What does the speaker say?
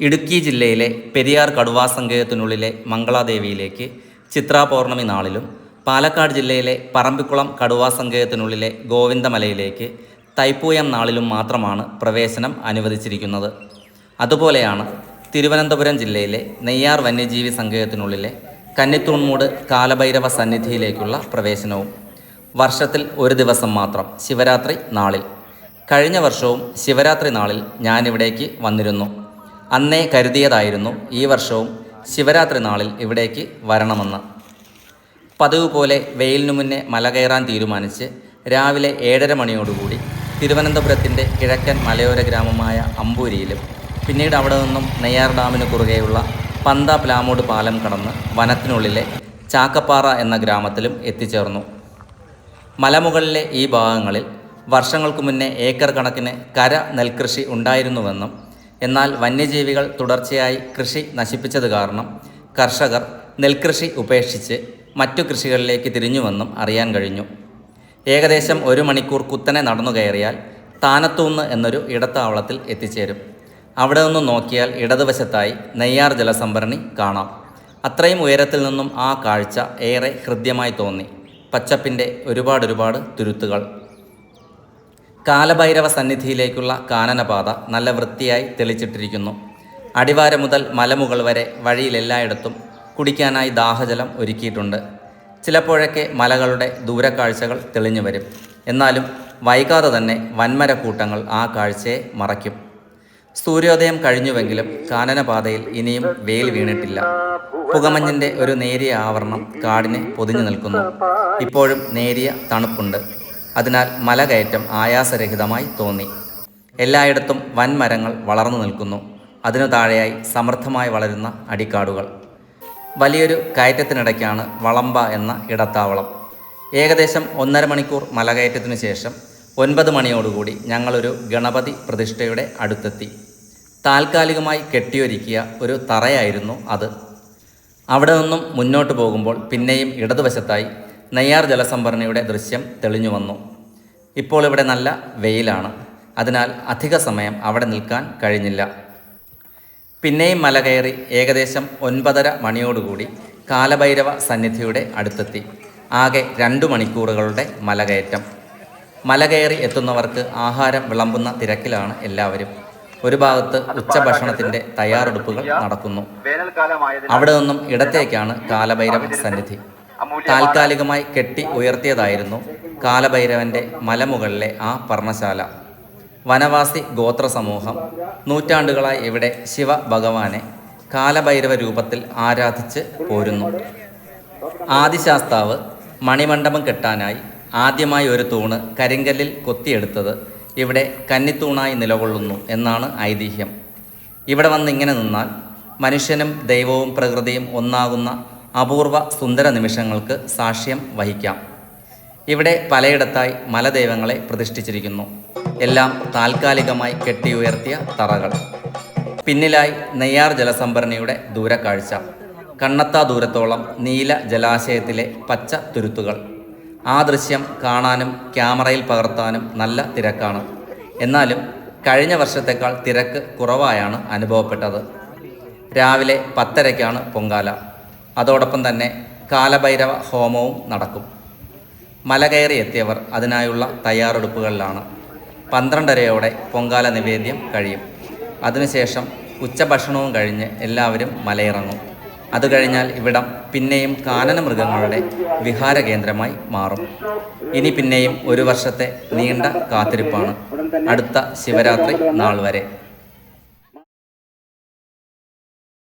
ഇടുക്കി ജില്ലയിലെ പെരിയാർ കടുവാ സങ്കേതത്തിനുള്ളിലെ മംഗളാദേവിയിലേക്ക് ചിത്രാ പൗർണമി നാളിലും പാലക്കാട് ജില്ലയിലെ പറമ്പിക്കുളം കടുവാ സങ്കേതത്തിനുള്ളിലെ ഗോവിന്ദമലയിലേക്ക് തൈപ്പൂയം നാളിലും മാത്രമാണ് പ്രവേശനം അനുവദിച്ചിരിക്കുന്നത്. അതുപോലെയാണ് തിരുവനന്തപുരം ജില്ലയിലെ നെയ്യാർ വന്യജീവി സങ്കേതത്തിനുള്ളിലെ കന്നിത്തൂൺമൂട് കാലഭൈരവ സന്നിധിയിലേക്കുള്ള പ്രവേശനവും വർഷത്തിൽ ഒരു ദിവസം മാത്രം ശിവരാത്രി നാളിൽ. കഴിഞ്ഞ വർഷവും ശിവരാത്രി നാളിൽ ഞാനിവിടേക്ക് വന്നിരുന്നു. അന്നേ കരുതിയതായിരുന്നു ഈ വർഷവും ശിവരാത്രി നാളിൽ ഇവിടേക്ക് വരണമെന്ന്. പതിവ് പോലെ വെയിലിനു മുന്നേ മല കയറാൻ തീരുമാനിച്ച് രാവിലെ ഏഴര മണിയോടുകൂടി തിരുവനന്തപുരത്തിന്റെ കിഴക്കൻ മലയോര ഗ്രാമമായ അമ്പൂരിയിലും പിന്നീട് അവിടെ നിന്നും നെയ്യാർ ഡാമിന് കുറുകെയുള്ള പന്ത പ്ലാമോട് പാലം കടന്ന് വനത്തിനുള്ളിലെ ചാക്കപ്പാറ എന്ന ഗ്രാമത്തിലും എത്തിച്ചേർന്നു. മലമുകളിലെ ഈ ഭാഗങ്ങളിൽ വർഷങ്ങൾക്കു മുന്നേ ഏക്കർ കണക്കിന് കര നെൽകൃഷി ഉണ്ടായിരുന്നുവെന്നും എന്നാൽ വന്യജീവികൾ തുടർച്ചയായി കൃഷി നശിപ്പിച്ചത് കാരണം കർഷകർ നെൽകൃഷി ഉപേക്ഷിച്ച് മറ്റു കൃഷികളിലേക്ക് തിരിഞ്ഞുവെന്നും അറിയാൻ കഴിഞ്ഞു. ഏകദേശം ഒരു മണിക്കൂർ കുത്തനെ നടന്നു കയറിയാൽ താനത്തൂന്ന് എന്നൊരു ഇടത്താവളത്തിൽ എത്തിച്ചേരും. അവിടെ നിന്ന് നോക്കിയാൽ ഇടതുവശത്തായി നെയ്യാർ ജലസംഭരണി കാണാം. അത്രയും ഉയരത്തിൽ നിന്നും ആ കാഴ്ച ഏറെ ഹൃദ്യമായി തോന്നി. പച്ചപ്പിന്റെ ഒരുപാടൊരുപാട് ഒരുപാട് തുരുത്തുകൾ. കാലഭൈരവ സന്നിധിയിലേക്കുള്ള കാനനപാത നല്ല വൃത്തിയായി തെളിച്ചിട്ടിരിക്കുന്നു. അടിവാരം മുതൽ മലമുകൾ വരെ വഴിയിലെല്ലായിടത്തും കുടിക്കാനായി ദാഹജലം ഒരുക്കിയിട്ടുണ്ട്. ചിലപ്പോഴൊക്കെ മലകളുടെ ദൂരക്കാഴ്ചകൾ തെളിഞ്ഞു വരും. എന്നാലും വൈകാതെ തന്നെ വൻമരക്കൂട്ടങ്ങൾ ആ കാഴ്ചയെ മറയ്ക്കും. സൂര്യോദയം കഴിഞ്ഞുവെങ്കിലും കാനനപാതയിൽ ഇനിയും വെയിൽ വീണിട്ടില്ല. പുകമഞ്ഞിന്റെ ഒരു നേരിയ ആവരണം കാടിനെ പൊതിഞ്ഞു നിൽക്കുന്നു. ഇപ്പോഴും നേരിയ തണുപ്പുണ്ട്. അതിനാൽ മലകയറ്റം ആയാസരഹിതമായി തോന്നി. എല്ലായിടത്തും വൻമരങ്ങൾ വളർന്നു നിൽക്കുന്നു. അതിനു താഴെയായി സമൃദ്ധമായി വളരുന്ന അടിക്കാടുകൾ. വലിയൊരു കയറ്റത്തിനിടയ്ക്കാണ് വളമ്പ എന്ന ഇടത്താവളം. ഏകദേശം ഒന്നര മണിക്കൂർ മലകയറ്റത്തിനു ശേഷം ഒൻപത് മണിയോടുകൂടി ഞങ്ങളൊരു ഗണപതി പ്രതിഷ്ഠയുടെ അടുത്തെത്തി. താൽക്കാലികമായി കെട്ടിയൊരുക്കിയ ഒരു തറയായിരുന്നു അത്. അവിടെ നിന്നും മുന്നോട്ട് പോകുമ്പോൾ പിന്നെയും ഇടതുവശത്തായി നെയ്യാർ ജലസംഭരണിയുടെ ദൃശ്യം തെളിഞ്ഞു വന്നു. ഇപ്പോൾ ഇവിടെ നല്ല വെയിലാണ്. അതിനാൽ അധിക സമയം അവിടെ നിൽക്കാൻ കഴിഞ്ഞില്ല. പിന്നെയും മല കയറി ഏകദേശം ഒൻപതര മണിയോടുകൂടി കാലഭൈരവ സന്നിധിയുടെ അടുത്തെത്തി. ആകെ രണ്ടു മണിക്കൂറുകളുടെ മലകയറ്റം. മലകയറി എത്തുന്നവർക്ക് ആഹാരം വിളമ്പുന്ന തിരക്കിലാണ് എല്ലാവരും. ഒരു ഭാഗത്ത് ഉച്ചഭക്ഷണത്തിന്റെ തയ്യാറെടുപ്പുകൾ നടക്കുന്നു. അവിടെ നിന്നും ഇടത്തേക്കാണ് കാലഭൈരവ സന്നിധി. താൽക്കാലികമായി കെട്ടി ഉയർത്തിയതായിരുന്നു കാലഭൈരവന്റെ മലമുകളിലെ ആ പർണശാല. വനവാസി ഗോത്ര സമൂഹം നൂറ്റാണ്ടുകളായി ഇവിടെ ശിവ ഭഗവാനെ കാലഭൈരവ രൂപത്തിൽ ആരാധിച്ച് പോരുന്നു. ആദിശാസ്താവ് മണിമണ്ഡപം കെട്ടാനായി ആദ്യമായി ഒരു തൂണ് കരിങ്കല്ലിൽ കൊത്തിയെടുത്തത് ഇവിടെ കന്നിത്തൂണായി നിലകൊള്ളുന്നു എന്നാണ് ഐതിഹ്യം. ഇവിടെ വന്ന് ഇങ്ങനെ നിന്നാൽ മനുഷ്യനും ദൈവവും പ്രകൃതിയും ഒന്നാകുന്ന അപൂർവ സുന്ദര നിമിഷങ്ങൾക്ക് സാക്ഷ്യം വഹിക്കാം. ഇവിടെ പലയിടത്തായി മലദൈവങ്ങളെ പ്രതിഷ്ഠിച്ചിരിക്കുന്നു. എല്ലാം താൽക്കാലികമായി കെട്ടിയുയർത്തിയ തറകൾ. പിന്നിലായി നെയ്യാർ ജലസംഭരണിയുടെ ദൂരക്കാഴ്ച. കണ്ണത്താ ദൂരത്തോളം നീല ജലാശയത്തിലെ പച്ച തുരുത്തുകൾ. ആ ദൃശ്യം കാണാനും ക്യാമറയിൽ പകർത്താനും നല്ല തിരക്കാണ്. എന്നാലും കഴിഞ്ഞ വർഷത്തേക്കാൾ തിരക്ക് കുറവായാണ് അനുഭവപ്പെട്ടത്. രാവിലെ പത്തരയ്ക്കാണ് പൊങ്കാല. അതോടൊപ്പം തന്നെ കാലഭൈരവ ഹോമവും നടക്കും. മല കയറി എത്തിയവർ അതിനായുള്ള തയ്യാറെടുപ്പുകളിലാണ്. പന്ത്രണ്ടരയോടെ പൊങ്കാല നിവേദ്യം കഴിയും. അതിനുശേഷം ഉച്ചഭക്ഷണവും കഴിഞ്ഞ് എല്ലാവരും മലയിറങ്ങും. അത് കഴിഞ്ഞാൽ ഇവിടം പിന്നെയും കാനന മൃഗങ്ങളുടെ വിഹാര കേന്ദ്രമായി മാറും. ഇനി പിന്നെയും ഒരു വർഷത്തെ നീണ്ട കാത്തിരിപ്പാണ്. അടുത്ത ശിവരാത്രി നാൾ വരെ.